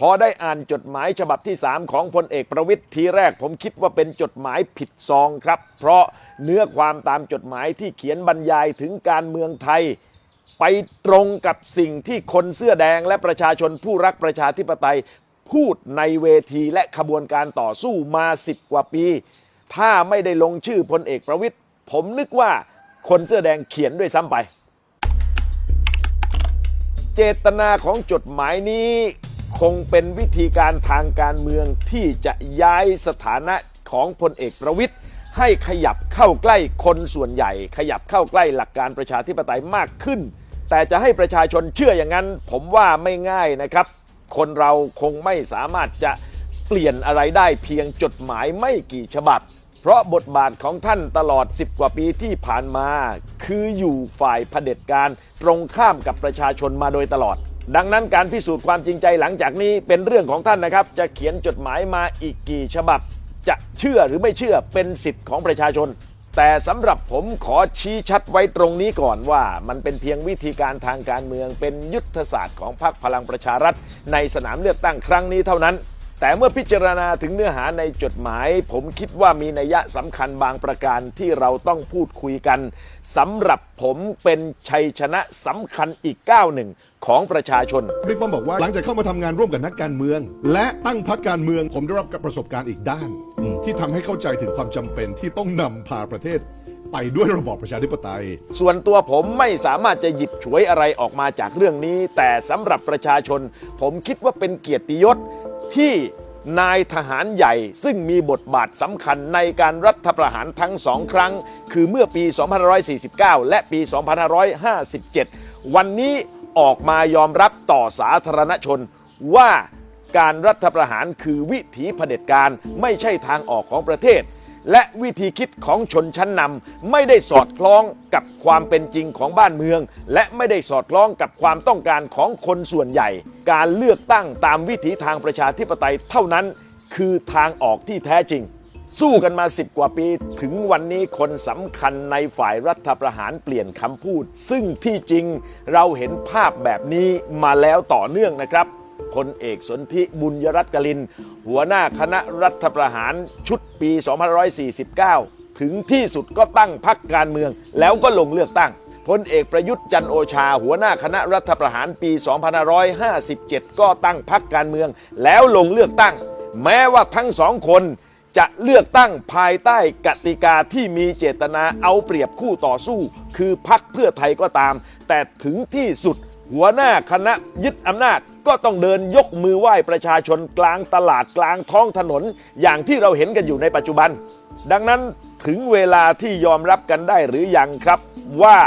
พอได้อ่านจดหมายฉบับที่ 3 ของพลเอกประวิทย์ทีแรกผมคิดว่าเป็นจดหมายผิดซองครับ เพราะเนื้อความตามจดหมายที่เขียนบรรยายถึงการเมืองไทย ไปตรงกับสิ่งที่คนเสื้อแดงและประชาชนผู้รักประชาธิปไตย พูดในเวทีและขบวนการต่อสู้มา10กว่าปี ถ้าไม่ได้ลงชื่อพลเอกประวิทย์ผมนึกว่าคนเสื้อแดงเขียนด้วยซ้ำไป เจตนาของจดหมายนี้คงเป็นวิธีการทางการเมืองที่จะย้ายสถานะของพลเอกประวิทย์ให้ขยับเข้าใกล้คนส่วนใหญ่ ขยับเข้าใกล้หลักการประชาธิปไตยมากขึ้น แต่จะให้ประชาชนเชื่ออย่างนั้น ผมว่าไม่ง่ายนะครับ คนเราคงไม่สามารถจะเปลี่ยนอะไรได้เพียงจดหมายไม่กี่ฉบับ เพราะบทบาทของท่านตลอด 10 กว่าปีที่ผ่านมา คืออยู่ฝ่ายเผด็จการตรงข้ามกับประชาชนมาโดยตลอด ดังนั้นการพิสูจน์ความจริงใจหลังจากนี้เป็นเรื่องของท่านนะครับ จะเขียนจดหมายมาอีกกี่ฉบับ จะเชื่อหรือไม่เชื่อเป็นสิทธิ์ของประชาชน แต่สำหรับผมขอชี้ชัดไว้ตรงนี้ก่อนว่า มันเป็นเพียงวิธีการทางการเมืองเป็นยุทธศาสตร์ของพรรคพลังประชารัฐ ในสนามเลือกตั้งครั้งนี้เท่านั้น แต่เมื่อพิจารณาถึงเนื้อหาในจดหมาย ผมคิดว่ามีนัยยะสำคัญบางประการที่เราต้องพูดคุยกันสำหรับผมเป็นชัยชนะสำคัญอีกก้าวหนึ่งของประชาชน บิ๊กป้อมบอกว่าหลังจากเข้ามาทำงานร่วมกับนักการเมือง และตั้งพรรคการเมืองผมได้รับประสบการณ์อีกด้าน ที่ทำให้เข้าใจถึงความจำเป็นที่ต้องนำพาประเทศ ไปด้วยระบอบประชาธิปไตย ส่วนตัวผมไม่สามารถจะหยิบฉวยอะไรออกมาจากเรื่องนี้ แต่สำหรับประชาชน ผมคิดว่าเป็นเกียรติยศ ที่นายทหารใหญ่ซึ่งมีบทบาทสำคัญในการรัฐประหารทั้งสองครั้ง คือเมื่อปี 2549 และปี 2557 วันนี้ออกมายอมรับต่อสาธารณชนว่าการรัฐประหารคือวิถีเผด็จการไม่ใช่ทางออกของประเทศ และวิธีคิดของชนชั้นนำไม่ได้สอดคล้องกับความเป็นจริงของบ้านเมือง และไม่ได้สอดคล้องกับความต้องการของคนส่วนใหญ่ การเลือกตั้งตามวิถีทางประชาธิปไตยเท่านั้น คือทางออกที่แท้จริง สู้กันมา 10 กว่าปี ถึงวันนี้คนสำคัญในฝ่ายรัฐประหารเปลี่ยนคำพูด ซึ่งที่จริงเราเห็นภาพแบบนี้มาแล้วต่อเนื่องนะครับ พลเอกสนธิบุญยรัตน์กลิน หัวหน้าคณะรัฐประหารชุดปี 2549 ถึงที่สุดก็ตั้งพักการเมือง แล้วก็ลงเลือกตั้งพลเอกประยุทธ์จันโอชา หัวหน้าคณะรัฐประหารปี 2557 ก็ตั้งพักการเมือง แล้วลงเลือกตั้ง แม้ว่าทั้งสองคนจะเลือกตั้งภายใต้กติกาที่มีเจตนาเอาเปรียบคู่ต่อสู้ คือพักเพื่อไทยก็ตาม แต่ถึงที่สุด หัวหน้าคณะยึดอำนาจก็ต้องเดินยกมือไหว้ประชาชนกลางตลาดกลางท้องถนน อย่างที่เราเห็นกันอยู่ในปัจจุบัน ดังนั้นถึงเวลาที่ยอมรับกันได้หรือยังครับ ว่า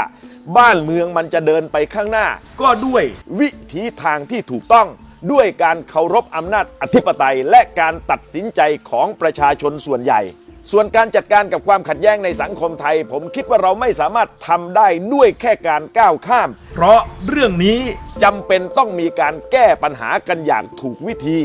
บ้านเมืองมันจะเดินไปข้างหน้า ก็ด้วยวิถีทางที่ถูกต้อง ด้วยการเคารพอำนาจอธิปไตยและการตัดสินใจของประชาชนส่วนใหญ่ ส่วนการจัดการกับความขัดแย้งในสังคมไทย ผมคิดว่าเราไม่สามารถทำได้ด้วยแค่การก้าวข้าม เพราะเรื่องนี้จำเป็นต้องมีการแก้ปัญหากันอย่างถูกวิธี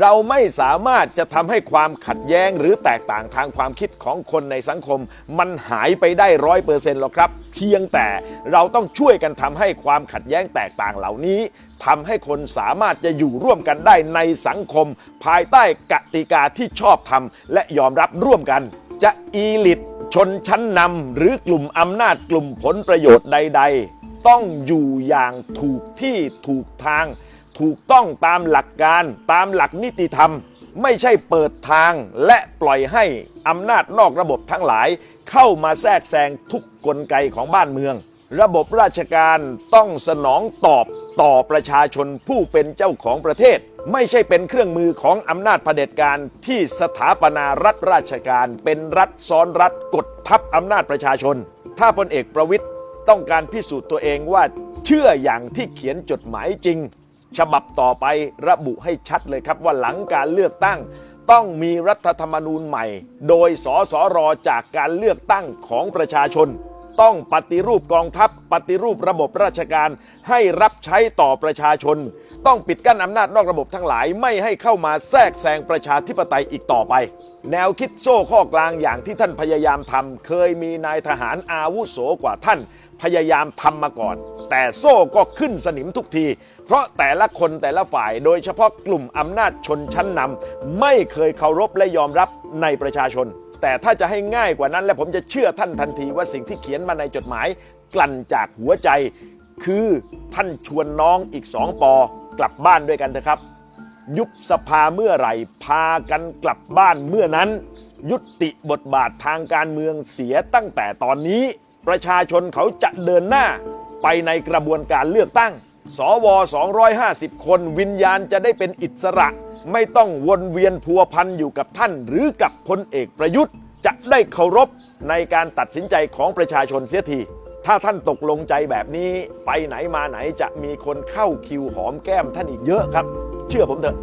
เราไม่สามารถจะทำให้ความขัดแย้งหรือแตกต่างทางความคิดของคนในสังคม มันหายไปได้ร้อยเปอร์เซ็นต์หรอกครับ เพียงแต่เราต้องช่วยกันทำให้ความขัดแย้งแตกต่างเหล่านี้ทำให้คนสามารถจะอยู่ร่วมกันได้ในสังคม ภายใต้กติกาที่ชอบธรรมและยอมรับร่วมกัน จะอีลิตชนชั้นนำหรือกลุ่มอำนาจกลุ่มผลประโยชน์ใด ๆ ต้องอยู่อย่างถูกที่ถูกทาง ถูกต้องตามหลักการตามหลักนิติธรรม ไม่ใช่เปิดทางและปล่อยให้อำนาจนอกระบบทั้งหลาย เข้ามาแทรกแซงทุกกลไกของบ้านเมือง ระบบราชการต้องสนองตอบต่อประชาชนผู้เป็นเจ้าของประเทศ ไม่ใช่เป็นเครื่องมือของอำนาจเผด็จการที่สถาปนารัฐราชการ เป็นรัฐซ้อนรัฐกดทับอำนาจประชาชน ถ้าพลเอกประวิทย์ต้องการพิสูจน์ตัวเองว่า เชื่ออย่างที่เขียนจดหมายจริง ฉบับต่อไประบุให้ชัดเลยครับว่าหลังการเลือกตั้ง ต้องมีรัฐธรรมนูญใหม่ โดยสสรจากการเลือกตั้งของประชาชน ต้องปฏิรูปกองทัพ ปฏิรูประบบราชการให้รับใช้ต่อประชาชน ต้องปิดกั้นอำนาจนอกระบบทั้งหลายไม่ให้เข้ามาแทรกแซงประชาธิปไตยอีกต่อไป แนวคิดโซ่ข้อกลางอย่างที่ท่านพยายามทำเคยมีนายทหารอาวุโสกว่าท่าน พยายามทำมาก่อน แต่โซ่ก็ขึ้นสนิมทุกที เพราะแต่ละคนแต่ละฝ่ายโดยเฉพาะกลุ่มอำนาจชนชั้นนำไม่เคยเคารพและยอมรับในประชาชน แต่ถ้าจะให้ง่ายกว่านั้น และผมจะเชื่อท่านทันทีว่าสิ่งที่เขียนมาในจดหมาย กลั่นจากหัวใจ คือท่านชวนน้องอีกสองปอกลับบ้านด้วยกันเถอะครับ ยุบสภาเมื่อไหร่พากันกลับบ้านเมื่อนั้น ยุติบทบาททางการเมืองเสียตั้งแต่ตอนนี้ ประชาชนเขาจะเดินหน้าไปในกระบวนการเลือกตั้ง สว 250 คนวิญญาณจะได้เป็นอิสระ ไม่ต้องวนเวียนพัวพันอยู่กับท่าน หรือกับพลเอกประยุทธ์ จะได้เคารพในการตัดสินใจของประชาชนเสียทีถ้าท่านตกลงใจแบบนี้ไปไหนมาไหนจะมีคนเข้าคิวหอมแก้มท่านอีกเยอะครับ เชื่อผมเถอะ